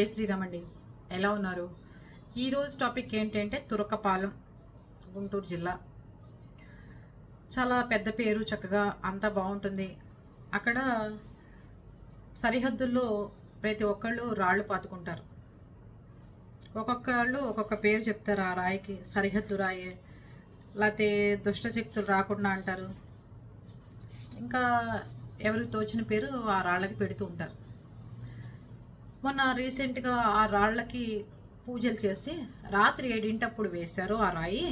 జై శ్రీరామ్ అండి ఎలా ఉన్నారు? ఈరోజు టాపిక్ ఏంటంటే తురకపాలెం గుంటూరు జిల్లా. చాలా పెద్ద పేరు చక్కగా అంతా బాగుంటుంది. అక్కడ సరిహద్దుల్లో ప్రతి ఒక్కళ్ళు రాళ్ళు పాతుకుంటారు. ఒక్కొక్కళ్ళు ఒక్కొక్క పేరు చెప్తారు ఆ రాయికి సరిహద్దు రాయే. లేకపోతే దుష్టశక్తులు రాకుండా అంటారు. ఇంకా ఎవరికి తోచిన పేరు ఆ రాళ్ళకి పెడుతూ ఉంటారు. మొన్న రీసెంట్గా ఆ రాళ్ళకి పూజలు చేసి రాత్రి ఏడింటప్పుడు వేశారు ఆ రాయి.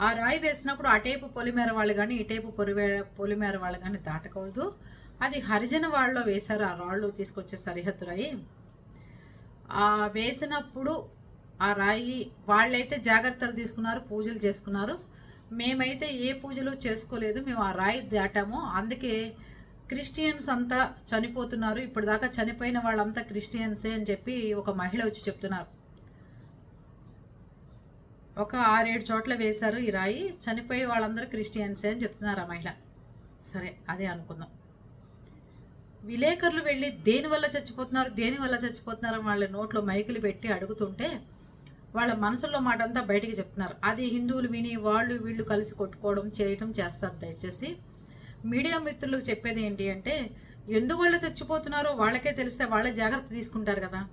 ఆ రాయి వేసినప్పుడు అటేపు పొలిమేర వాళ్ళు కానీ ఇటేపు పొలిమే పొలిమేర వాళ్ళు కానీ దాటకూడదు. అది హరిజన వాళ్ళలో వేశారు ఆ రాళ్ళు తీసుకొచ్చే సరిహద్దు రాయి. ఆ వేసినప్పుడు ఆ రాయి వాళ్ళైతే జాగ్రత్తలు తీసుకున్నారు పూజలు చేసుకున్నారు. మేమైతే ఏ పూజలు చేసుకోలేదు మేము ఆ రాయి దాటాము. అందుకే క్రిస్టియన్స్ అంతా చనిపోతున్నారు. ఇప్పటిదాకా చనిపోయిన వాళ్ళంతా క్రిస్టియన్సే అని చెప్పి ఒక మహిళ వచ్చి చెప్తున్నారు. ఒక ఆరేడు చోట్ల వేశారు ఈ రాయి. చనిపోయే వాళ్ళందరూ క్రిస్టియన్సే అని చెప్తున్నారు ఆ మహిళ. సరే అదే అనుకుందాం. విలేకరులు వెళ్ళి దేని వల్ల చచ్చిపోతున్నారు దేని వల్ల చచ్చిపోతున్నారు వాళ్ళ నోట్లో మైకులు పెట్టి అడుగుతుంటే వాళ్ళ మనసులో మాట అంతా బయటికి చెప్తున్నారు. అది హిందువులు విని వాళ్ళు వీళ్ళు కలిసి కొట్టుకోవడం చేయడం చేస్తారు దయచేసి. మీడియా మిత్రులకు చెప్పేది ఏంటి అంటే ఎందువల్ల చచ్చిపోతున్నారో వాళ్ళకే తెలిస్తే వాళ్ళే జాగ్రత్త తీసుకుంటారు కదా.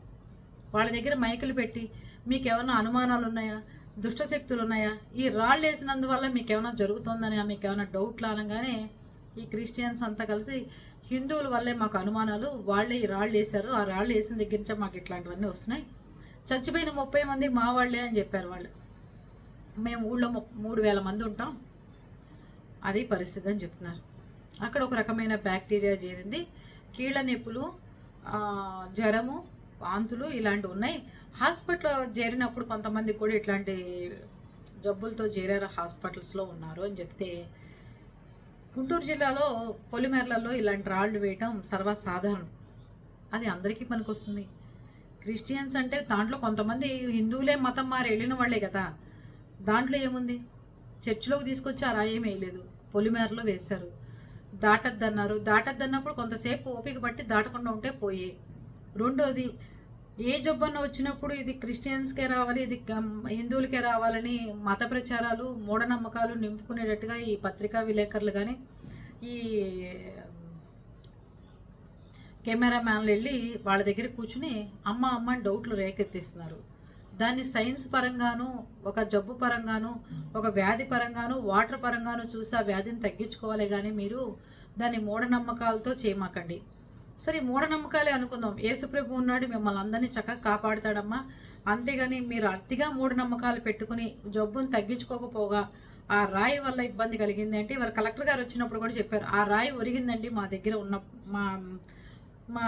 వాళ్ళ దగ్గర మైకులు పెట్టి మీకు ఏమైనా అనుమానాలు ఉన్నాయా దుష్టశక్తులు ఉన్నాయా ఈ రాళ్ళు వేసినందువల్ల మీకు ఏమైనా జరుగుతుందని మీకు ఏమైనా డౌట్లు? అనగానే ఈ క్రిస్టియన్స్ అంతా కలిసి హిందువుల వల్లే మాకు అనుమానాలు వాళ్ళే ఈ రాళ్ళు వేశారు. ఆ రాళ్ళు వేసిన దగ్గర నుంచే మాకు ఇట్లాంటివన్నీ వస్తున్నాయి. చచ్చిపోయిన ముప్పై మంది మా వాళ్ళే అని చెప్పారు వాళ్ళు. మేము ఊళ్ళో ము- మూడు వేల మంది ఉంటాం. అది పరిస్థితి అని చెప్తున్నారు. అక్కడ ఒక రకమైన బ్యాక్టీరియా చేరింది. కీళ్ళ నొప్పులు జ్వరము వాంతులు ఇలాంటివి ఉన్నాయి. హాస్పిటల్ చేరినప్పుడు కొంతమంది కూడా ఇట్లాంటి జబ్బులతో చేరారు హాస్పిటల్స్లో ఉన్నారు అని చెప్తే గుంటూరు జిల్లాలో పొలిమేరలలో ఇలాంటి రాళ్ళు వేయటం సర్వసాధారణం. అది అందరికీ పనికొస్తుంది. క్రిస్టియన్స్ అంటే దాంట్లో కొంతమంది హిందువులే మతం మారి వెళ్ళిన వాళ్ళే కదా. దాంట్లో ఏముంది? చర్చిలోకి తీసుకొచ్చి ఆ రాయి ఏమీ వేయలేదు. పొలిమేరలో వేశారు. దాటద్దన్నారు. దాటద్దన్నప్పుడు కొంతసేపు ఓపిక పట్టి దాటకుండా ఉంటే పోయే. రెండోది ఏ జబ్బన్న వచ్చినప్పుడు ఇది క్రిస్టియన్స్కే రావాలి ఇది హిందువులకే రావాలని మత ప్రచారాలు మూఢనమ్మకాలు నింపుకునేటట్టుగా ఈ పత్రికా విలేకరులు కానీ ఈ కెమెరా మ్యాన్లు వెళ్ళి వాళ్ళ దగ్గర కూర్చుని అమ్మ అమ్మ అని డౌట్లు రేకెత్తిస్తున్నారు. దాన్ని సైన్స్ పరంగాను ఒక జబ్బు పరంగాను ఒక వ్యాధి పరంగాను వాటర్ పరంగాను చూసి ఆ వ్యాధిని తగ్గించుకోవాలి కానీ మీరు దాన్ని మూఢనమ్మకాలతో చేయమాకండి. సరే మూఢనమ్మకాలే అనుకుందాం. యేసుప్రభు ఉన్నాడు మిమ్మల్ని అందరినీ చక్కగా కాపాడుతాడమ్మా. అంతేగాని మీరు అతిగా మూఢనమ్మకాలు పెట్టుకుని జబ్బును తగ్గించుకోకపోగా ఆ రాయి వల్ల ఇబ్బంది కలిగింది అంటే ఇవాళ కలెక్టర్ గారు వచ్చినప్పుడు కూడా చెప్పారు ఆ రాయి ఒరిగిందండి మా దగ్గర ఉన్న మా మా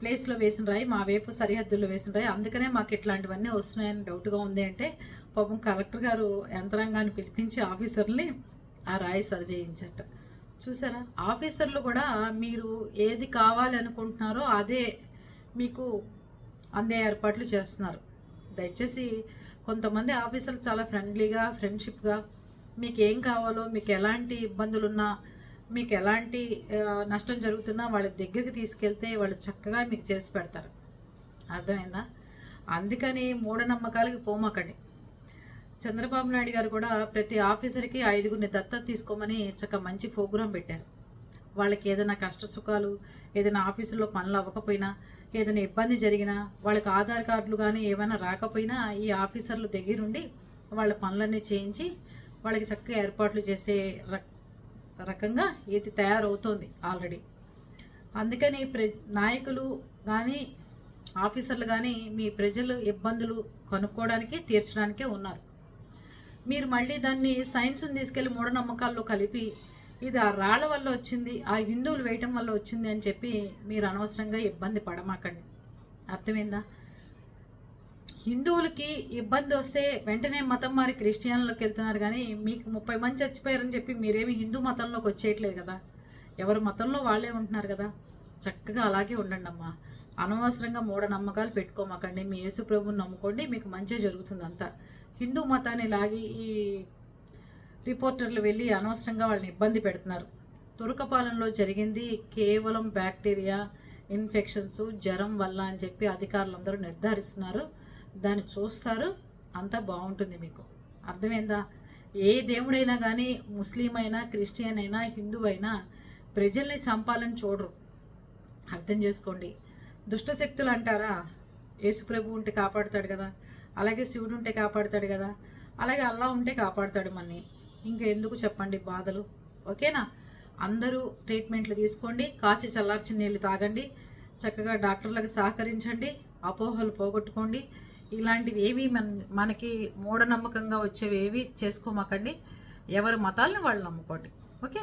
ప్లేస్లో వేసిన రాయి మా వైపు సరిహద్దుల్లో వేసిన రాయి అందుకనే మాకు ఇట్లాంటివన్నీ వస్తున్నాయని డౌట్గా ఉంది అంటే పాపం కలెక్టర్ గారు యంత్రాంగాన్ని పిలిపించి ఆఫీసర్ని ఆ రాయి సరిచేయించట. చూసారా? ఆఫీసర్లు కూడా మీరు ఏది కావాలి అనుకుంటున్నారో అదే మీకు అందే ఏర్పాట్లు చేస్తున్నారు. దయచేసి కొంతమంది ఆఫీసర్లు చాలా ఫ్రెండ్లీగా ఫ్రెండ్షిప్గా మీకు ఏం కావాలో మీకు ఎలాంటి ఇబ్బందులున్నా మీకు ఎలాంటి నష్టం జరుగుతున్నా వాళ్ళ దగ్గరికి తీసుకెళ్తే వాళ్ళు చక్కగా మీకు చేసి పెడతారు. అర్థమైందా? అందుకని మూఢనమ్మకాలకి పోమాకండి. చంద్రబాబు నాయుడు గారు కూడా ప్రతి ఆఫీసర్కి ఐదుగురిని దత్తత తీసుకోమని చక్కగా మంచి ప్రోగ్రాం పెట్టారు. వాళ్ళకి ఏదైనా కష్ట సుఖాలు ఏదైనా ఆఫీసులో పనులు అవ్వకపోయినా ఏదైనా ఇబ్బంది జరిగినా వాళ్ళకి ఆధార్ కార్డులు కానీ ఏమైనా రాకపోయినా ఈ ఆఫీసర్లు దగ్గరుండి వాళ్ళ పనులన్నీ చేయించి వాళ్ళకి చక్కగా ఏర్పాట్లు చేసే రక్- రకంగా ఇది తయారవుతోంది ఆల్రెడీ. అందుకని ప్ర నాయకులు కానీ ఆఫీసర్లు కానీ మీ ప్రజలు ఇబ్బందులు కనుక్కోవడానికి తీర్చడానికే ఉన్నారు. మీరు మళ్ళీ దాన్ని సైన్స్ని తీసుకెళ్ళి మూఢనమ్మకాల్లో కలిపి ఇది ఆ రాళ్ళ వల్ల వచ్చింది ఆ హిందువులు వేయటం వల్ల వచ్చింది అని చెప్పి మీరు అనవసరంగా ఇబ్బంది పడమాకండి. అర్థమైందా? హిందువులకి ఇబ్బంది వస్తే వెంటనే మతం మారి క్రిస్టియన్లోకి వెళ్తున్నారు కానీ మీకు ముప్పై మంది చచ్చిపోయారని చెప్పి మీరేమి హిందూ మతంలోకి వచ్చేయట్లేదు కదా. ఎవరి మతంలో వాళ్ళే ఉంటున్నారు కదా. చక్కగా అలాగే ఉండండి అమ్మా. అనవసరంగా మూఢనమ్మకాలు పెట్టుకోమాకండి. మీ యేసు ప్రభుని నమ్ముకోండి. మీకు మంచి జరుగుతుంది అంతా. హిందూ మతాన్ని లాగి ఈ రిపోర్టర్లు వెళ్ళి అనవసరంగా వాళ్ళని ఇబ్బంది పెడుతున్నారు. తురకపాలెంలో జరిగింది. కేవలం బ్యాక్టీరియా ఇన్ఫెక్షన్స్ జ్వరం వల్ల అని చెప్పి అధికారులందరూ నిర్ధారిస్తున్నారు. దాన్ని చూస్తారు అంతా బాగుంటుంది మీకు. అర్థమైందా? ఏ దేవుడైనా కానీ ముస్లిం అయినా క్రిస్టియన్ అయినా హిందూ అయినా ప్రజల్ని చంపాలని చూడరు. అర్థం చేసుకోండి. దుష్టశక్తులు అంటారా? యేసుప్రభు ఉంటే కాపాడుతాడు కదా. అలాగే శివుడు ఉంటే కాపాడుతాడు కదా. అలాగే అల్లా ఉంటే కాపాడుతాడు మనని ఇంకా ఎందుకు చెప్పండి బాధలు? ఓకేనా? అందరూ ట్రీట్మెంట్లు తీసుకోండి. కాచి చల్లార్చిన నీళ్ళు తాగండి. చక్కగా డాక్టర్లకు సహకరించండి. అపోహలు పోగొట్టుకోండి. ఇలాంటివి ఏవి మన మనకి మూఢనమ్మకంగా వచ్చేవి ఏవి చేసుకోమాకండి. ఎవరి మతాలను వాళ్ళు నమ్ముకోండి. ఓకే?